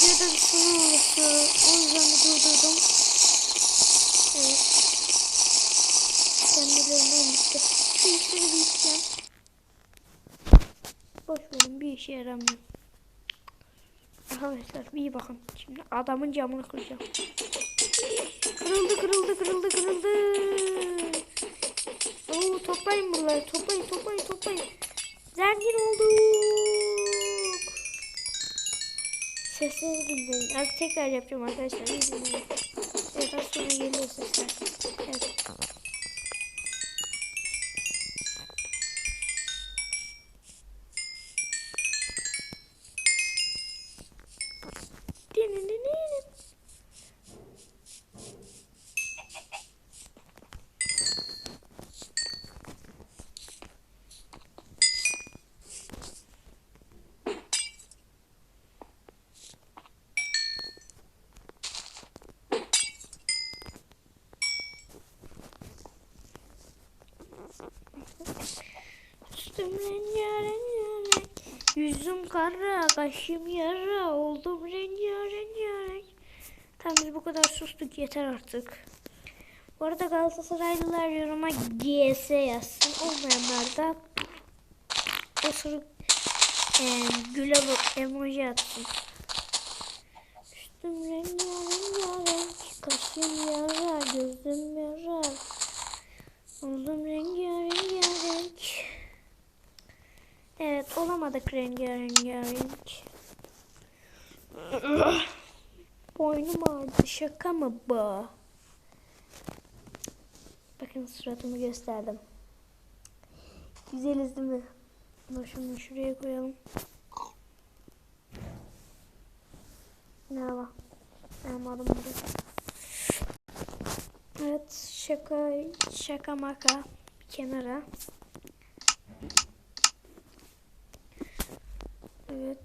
videoda bir sorun oluştu. O yüzden durdurdum. Evet. Kendilerinden gitti. Şu işleri bir işlem. Boş verin bir işe yaramıyor. Arkadaşlar bir bakın. Şimdi adamın camını kıracağım. Kırıldı kırıldı kırıldı kırıldı. Oo toplayın bunları. Toplayın toplayın toplayın. Zengin olduk. Sesleri dinleyin. Artık tekrar yapacağım arkadaşlar. İyi dinleyin. Evet az sonra geliyor sesler. Üstüm rengarenk Yüzüm kara, kaşım yara Oldum rengarenk Tamam biz bu kadar sustuk yeter artık. Bu arada Galatasaraylılar yoruma GS yazsın. Olmayanlar da osuruk e, güle emoji atsın. Üstüm rengarenk Kaşım yara, gözüm yara Oldum rengarenk. Evet olamadık rengarenk. Boynum ağrıdı şaka mı bu? Bakın suratımı gösterdim. Güzeliz değil mi? Şunu şuraya koyalım. Merhaba. Benim adım burada. Evet şaka şaka maka bir kenara. Evet.